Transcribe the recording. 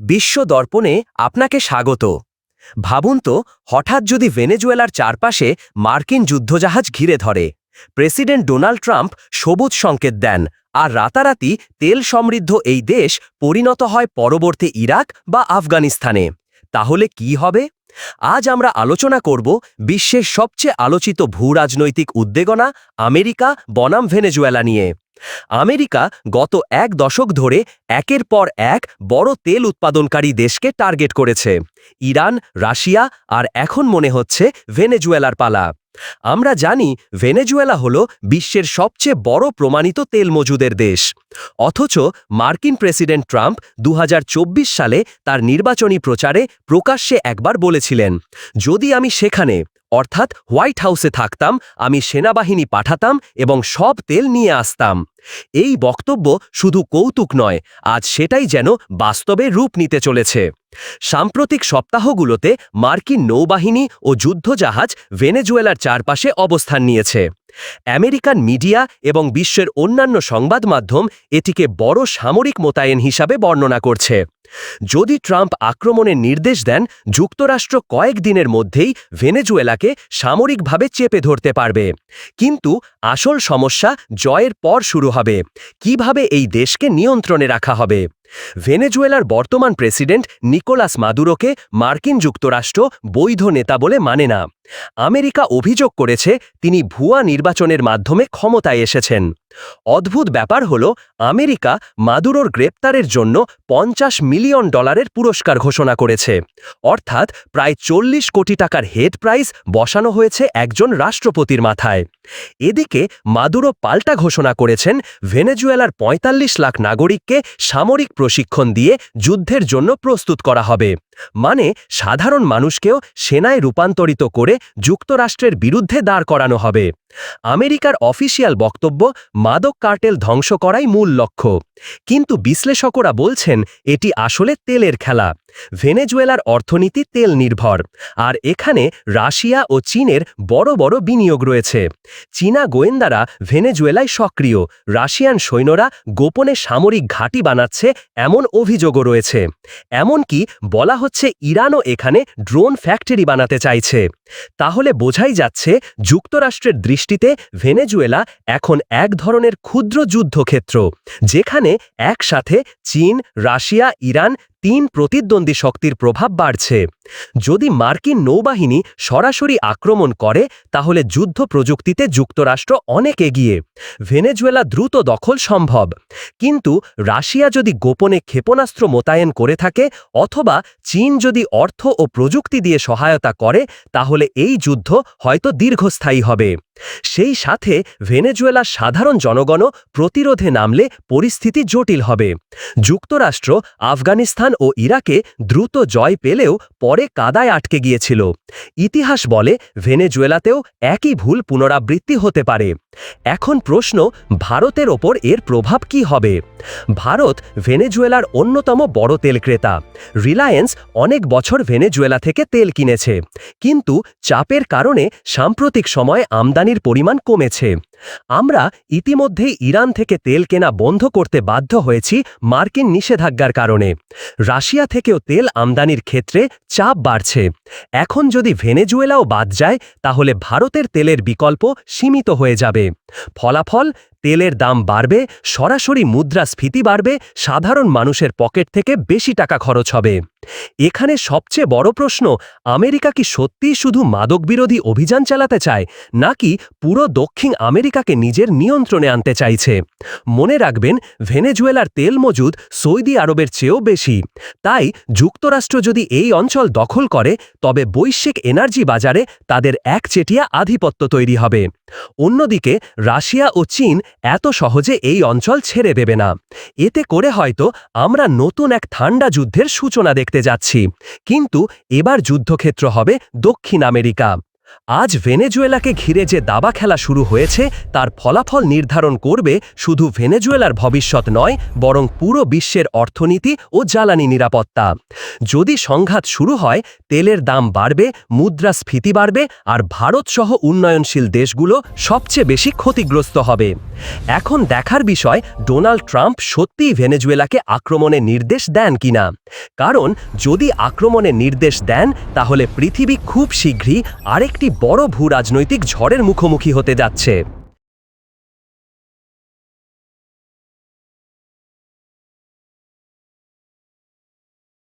বিশ্ব দর্পণে আপনাকে স্বাগত। ভাবুন তো, হঠাৎ যদি ভেনেজুয়েলার চারপাশে মার্কিন যুদ্ধজাহাজ ঘিরে ধরে, প্রেসিডেন্ট ডোনাল্ড ট্রাম্প সবুজ সংকেত দেন আর রাতারাতি তেল সমৃদ্ধ এই দেশ পরিণত হয় পরবর্তী ইরাক বা আফগানিস্তানে। তাহলে কি হবে? আজ আমরা আলোচনা করব বিশ্বের সবচেয়ে আলোচিত ভূরাজনৈতিক উদ্বেগনা আমেরিকা, বনাম ভেনেজুয়েলা নিয়ে। আমেরিকা গত এক দশক ধরে একের পর এক বড় তেল উৎপাদনকারী দেশকে টার্গেট করেছে। ইরান, রাশিয়া আর এখন মনে হচ্ছে ভেনেজুয়েলার পালা। আমরা জানি ভেনেজুয়েলা হল বিশ্বের সবচেয়ে বড় প্রমাণিত তেল মজুদের দেশ। অথচ মার্কিন প্রেসিডেন্ট ট্রাম্প দু হাজার চব্বিশ সালে তার নির্বাচনী প্রচারে প্রকাশ্যে একবার বলেছিলেন, যদি আমি সেখানে, অর্থাৎ হোয়াইট হাউসে থাকতাম, আমি সেনাবাহিনী পাঠাতাম এবং সব তেল নিয়ে আসতাম। এই বক্তব্য শুধু কৌতুক নয়, আজ সেটাই যেন বাস্তবে রূপ নিতে চলেছে। সাম্প্রতিক সপ্তাহগুলোতে মার্কিন নৌবাহিনী ও যুদ্ধজাহাজ ভেনেজুয়েলার চারপাশে অবস্থান নিয়েছে। আমেরিকান মিডিয়া এবং বিশ্বের অন্যান্য সংবাদ মাধ্যম এটিকে বড় সামরিক মোতায়েন হিসাবে বর্ণনা করছে। যদি ট্রাম্প আক্রমণের নির্দেশ দেন, যুক্তরাষ্ট্র কয়েক দিনের মধ্যেই ভেনেজুয়েলাকে সামরিকভাবে চেপে ধরতে পারবে। কিন্তু আসল সমস্যা জয়ের পর শুরু হবে। কীভাবে এই দেশকে নিয়ন্ত্রণে রাখা হবে? ভেনেজুয়েলার বর্তমান প্রেসিডেন্ট নিকোলাস মাদুরোকে মার্কিন যুক্তরাষ্ট্র বৈধ নেতা বলে মানে না। আমেরিকা অভিযোগ করেছে তিনি ভুয়া নির্বাচনের মাধ্যমে ক্ষমতায় এসেছেন। অদ্ভুত ব্যাপার হল, আমেরিকা মাদুরোর গ্রেপ্তারের জন্য পঞ্চাশ মিলিয়ন ডলারের পুরস্কার ঘোষণা করেছে। অর্থাৎ প্রায় চল্লিশ কোটি টাকার হেড প্রাইজ বসানো হয়েছে একজন রাষ্ট্রপতির মাথায়। এদিকে মাদুরো পাল্টা ঘোষণা করেছেন ভেনেজুয়েলার ৪৫ লাখ নাগরিককে সামরিক প্রশিক্ষণ দিয়ে যুদ্ধের জন্য প্রস্তুত করা হবে। মানে সাধারণ মানুষকেও সেনায় রূপান্তরিত করে যুক্তরাষ্ট্রের বিরুদ্ধে দাঁড় করানো হবে। আমেরিকার অফিসিয়াল বক্তব্য, মাদক কার্টেল ধ্বংস করাই মূল লক্ষ্য। কিন্তু বিশ্লেষকরা বলছেন, এটি আসলে তেলের খেলা। ভেনেজুয়েলার অর্থনীতি তেল নির্ভর। আর এখানে রাশিয়া ও চীনের বড় বড় বিনিয়োগ রয়েছে। চীনা গোয়েন্দারা ভেনেজুয়েলায় সক্রিয়। রাশিয়ান সৈন্যরা গোপনে সামরিক ঘাঁটি বানাচ্ছে এমন অভিযোগও রয়েছে। এমনকি বলা হচ্ছে ইরানও এখানে ড্রোন ফ্যাক্টরি বানাতে চাইছে। তাহলে বোঝাই যাচ্ছে যুক্তরাষ্ট্রের দৃষ্টিতে ভেনেজুয়েলা এখন এক ধরনের ক্ষুদ্র যুদ্ধক্ষেত্র, যেখানে একসাথে চীন, রাশিয়া, ইরান তিন প্রতিদ্বন্দ্বী শক্তির প্রভাব বাড়ছে। যদি মার্কিন নৌবাহিনী সরাসরি আক্রমণ করে, তাহলে যুদ্ধ প্রযুক্তিতে যুক্তরাষ্ট্র অনেক এগিয়ে। ভেনেজুয়েলা দ্রুত দখল সম্ভব। কিন্তু রাশিয়া যদি গোপনে ক্ষেপণাস্ত্র মোতায়েন করে থাকে, অথবা চীন যদি অর্থ ও প্রযুক্তি দিয়ে সহায়তা করে, তাহলে এই যুদ্ধ হয়তো দীর্ঘস্থায়ী হবে। সেই সাথে ভেনেজুয়েলার সাধারণ জনগণও প্রতিরোধে নামলে পরিস্থিতি জটিল হবে। যুক্তরাষ্ট্র, আফগানিস্তান ও ইরাকে দ্রুত জয় পেলেও পরে কাদায় আটকে গিয়েছিল। ইতিহাস বলে ভেনেজুয়েলাতেও একই ভুল পুনরাবৃত্তি হতে পারে। এখন প্রশ্ন, ভারতের ওপর এর প্রভাব কি হবে? ভারত ভেনেজুয়েলার অন্যতম বড় তেল ক্রেতা। রিলায়েন্স অনেক বছর ভেনেজুয়েলা থেকে তেল কিনেছে। কিন্তু চাপের কারণে সাম্প্রতিক সময়ে আমদানির পরিমাণ কমেছে। আমরা ইতিমধ্যেই ইরান থেকে তেল কেনা বন্ধ করতে বাধ্য হয়েছি মার্কিন নিষেধাজ্ঞার কারণে। রাশিয়া থেকেও তেল আমদানির ক্ষেত্রে চাপ বাড়ছে। এখন যদি ভেনেজুয়েলাও বাদ যায়, তাহলে ভারতের তেলের বিকল্প সীমিত হয়ে যাবে। ফলাফল তেলের দাম বাড়বে, সরাসরি মুদ্রাস্ফীতি বাড়বে, সাধারণ মানুষের পকেট থেকে বেশি টাকা খরচ হবে। এখানে সবচেয়ে বড় প্রশ্ন, আমেরিকা কি সত্যিই শুধু মাদক বিরোধী অভিযান চালাতে চায়, নাকি পুরো দক্ষিণ আমেরিকাকে নিজের নিয়ন্ত্রণে আনতে চাইছে? মনে রাখবেন, ভেনেজুয়েলার তেল মজুদ সৌদি আরবের চেয়েও বেশি। তাই যুক্তরাষ্ট্র যদি এই অঞ্চল দখল করে, তবে বৈশ্বিক এনার্জি বাজারে তাদের একচেটিয়া আধিপত্য তৈরি হবে। অন্যদিকে, রাশিয়া ও চীন এত সহজে এই অঞ্চল ছেড়ে দেবে না। এতে করে হয়তো আমরা নতুন এক ঠান্ডা যুদ্ধের সূচনা দেখতে যাচ্ছি। কিন্তু এবার যুদ্ধক্ষেত্র হবে দক্ষিণ আমেরিকা। আজ ভেনেজুয়েলাকে ঘিরে যে দাবা খেলা শুরু হয়েছে, তার ফলাফল নির্ধারণ করবে শুধু ভেনেজুয়েলার ভবিষ্যৎ নয়, বরং পুরো বিশ্বের অর্থনীতি ও জ্বালানি নিরাপত্তা। যদি সংঘাত শুরু হয়, তেলের দাম বাড়বে, মুদ্রাস্ফীতি বাড়বে, আর ভারতসহ উন্নয়নশীল দেশগুলো সবচেয়ে বেশি ক্ষতিগ্রস্ত হবে। এখন দেখার বিষয়, ডোনাল্ড ট্রাম্প সত্যিই ভেনেজুয়েলাকে আক্রমণের নির্দেশ দেন কিনা? কারণ, যদি আক্রমণের নির্দেশ দেন, তাহলে পৃথিবী খুব শীঘ্রই আরেকটি বড় ভূ রাজনৈতিক ঝড়ের মুখোমুখি হতে যাচ্ছে।